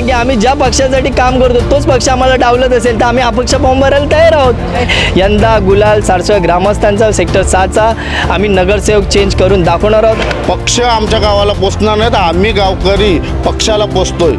कारण की आम्ही ज्या पक्षासाठी काम करतो तोच पक्ष आम्हाला डावलत असेल. तर आम्ही अपक्ष फॉर्म भरायला तयार आहोत. यंदा गुलाल सारसोळ ग्रामस्थांचा सेक्टर सहाचा आम्ही नगरसेवक चेंज करून दाखवणार आहोत. पक्ष आमच्या गावाला पोचणार नाही तर आम्ही गावकरी पक्षाला पोचतोय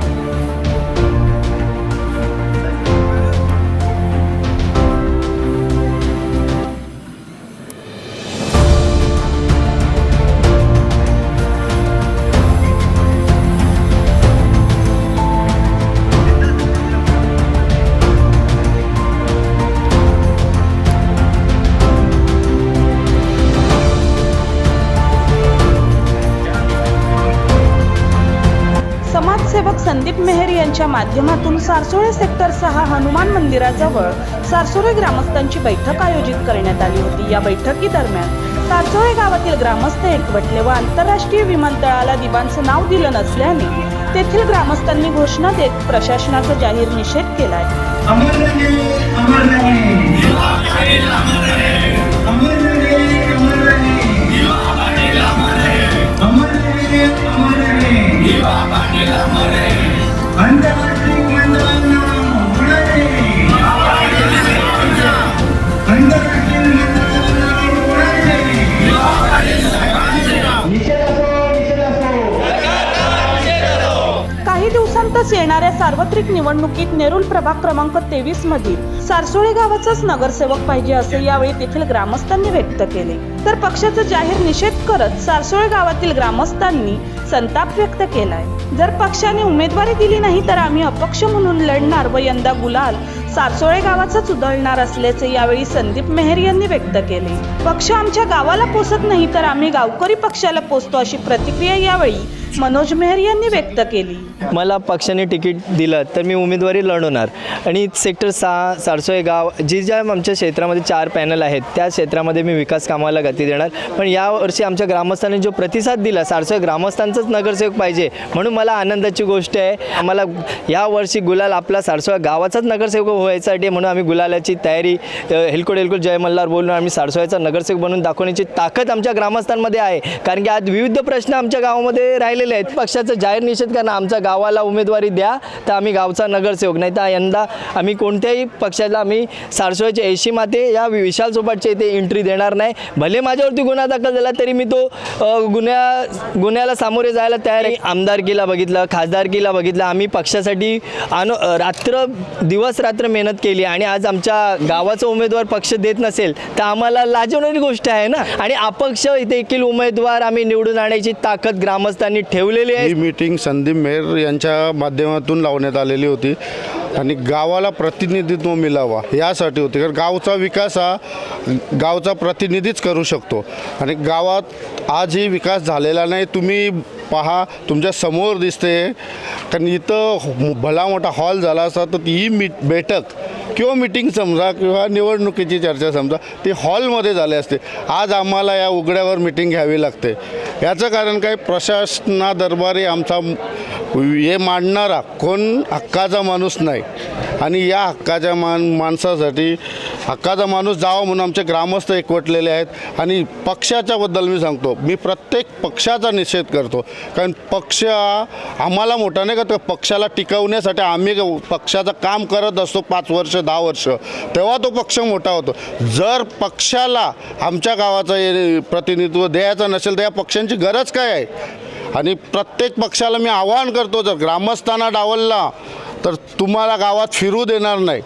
संदीप मेहर यांच्या माध्यमातून सारसोळे सेक्टर सहा हनुमान मंदिराजवळ सारसोळे ग्रामस्थांची बैठक आयोजित करण्यात आली होती. या बैठकीदरम्यान सारसोळे गावातील ग्रामस्थ एकवटले व आंतरराष्ट्रीय विमानतळाला दिवांचं नाव दिलं नसल्याने तेथील ग्रामस्थांनी घोषणा देत प्रशासनाचा जाहीर निषेध केलाय. अमर रहे अमर रहे अमर रहे अमर रहे दिवसांतच येणाऱ्या सार्वत्रिक निवडणुकीत नेरुल प्रभाग क्रमांक तेवीस मधील सारसोळे गावाचाच नगरसेवक पाहिजे असे यावेळी तेथील ग्रामस्थांनी व्यक्त केले. तर पक्षाचा जाहीर निषेध करत सारसोळे गावातील ग्रामस्थांनी संताप व्यक्त केलाय. जर पक्षाने उमेदवारी दिली नाही तर आम्ही अपक्ष म्हणून लढणार व यंदा गुलाल सारसोळे गावाचाच उधळणार असल्याचे यावेळी संदीप मेहर यांनी व्यक्त केले. पक्ष आमच्या गावाला पोसत नाही तर आम्ही गावकरी पक्षाला पोचतो अशी प्रतिक्रिया यावेळी मनोज मेहर यांनी व्यक्त केली. मला पक्षाने तिकीट दिलं तर मी उमेदवारी लढवणार. आणि सेक्टर सहा सारसोळे गाव जी ज्या आमच्या क्षेत्रामध्ये चार पॅनल आहेत त्या क्षेत्रामध्ये मी विकास कामाला गती देणार. पण यावर्षी आमच्या ग्रामस्थांनी जो प्रतिसाद दिला सारसोळे ग्रामस्थांचाच नगरसेवक पाहिजे म्हणून मला आनंदाची गोष्ट आहे. आम्हाला यावर्षी गुलाल आपला सारसोळा गावाचाच नगरसेवक व्हायसाठी म्हणून आम्ही गुलालाची तयारी अ, हेलकोट जय मल्हार बोलून आम्ही सारसोळ्याचा नगरसेवक बनवून दाखवण्याची ताकद आमच्या ग्रामस्थांमध्ये आहे. कारण की आज विविध प्रश्न आमच्या गावामध्ये राहिलेले आहेत. पक्षाचा जाहीर निषेध करणं आमच्या गावाला उमेदवारी द्या तर आम्ही गावचा नगरसेवक. नाही तर यंदा आम्ही कोणत्याही पक्षाला आम्ही सारसोळ्याच्या ऐशी माते या विशाल सोपाटच्या इथे एंट्री देणार नाही. भले माझ्यावरती गुन्हा दाखल झाला तरी मी तो गुन्ह्या गुन्ह्याला सामोरे जायला तयार आहे. आमदारकीला बघितलं खासदारकीला बघितलं आम्ही पक्षासाठी अनु अ, रात्र दिवस रात्र मेहनत केली आणि आज आमच्या गावाचा उमेदवार पक्ष देत नसेल तर आम्हाला लाजवणारी गोष्ट आहे ना? आणि अपक्ष देखील उमेदवार आम्ही निवडून आणायची ताकद ग्रामस्थांनी ठेवलेली आहे. ही मीटिंग संदीप मेहर यांच्या माध्यमातून लावण्यात आलेली होती. आणि गावाला प्रतिनिधित्व मिळावा यासाठी होते. कारण गावचा विकास हा गावचा प्रतिनिधीच करू शकतो. आणि गावात आजही विकास झालेला नाही. तुम्ही पहा तुमच्यासमोर दिसते. कारण इथं भला मोठा हॉल झाला असता तर ही मी बैठक किंवा मिटिंग समजा किंवा निवडणुकीची चर्चा समजा ती हॉलमध्ये झाली असते. आज आम्हाला या उघड्यावर मिटिंग घ्यावी लागते. याचं कारण काय? प्रशासनादरबारी आमचा हे मांडणारा कोण हक्काचा माणूस नाही. आणि या हक्काच्या मान माणसासाठी हक्काचा माणूस जावा म्हणून आमचे ग्रामस्थ एकवटलेले आहेत. आणि पक्षाच्याबद्दल मी सांगतो मी प्रत्येक पक्षाचा निषेध करतो. कारण पक्ष आम्हाला मोठा नाही का पक्षाला टिकवण्यासाठी आम्ही ग- पक्षाचं काम करत असतो पाच वर्ष दहा वर्ष. तेव्हा तो पक्ष मोठा होतो. जर पक्षाला आमच्या गावाचं प्रतिनिधित्व द्यायचं नसेल तर या पक्षांची गरज काय आहे? आणि प्रत्येक पक्षाला मी आवाहन करतो जर ग्रामस्थांना डावलला तर तुम्हाला गावात फिरू देणार नाही.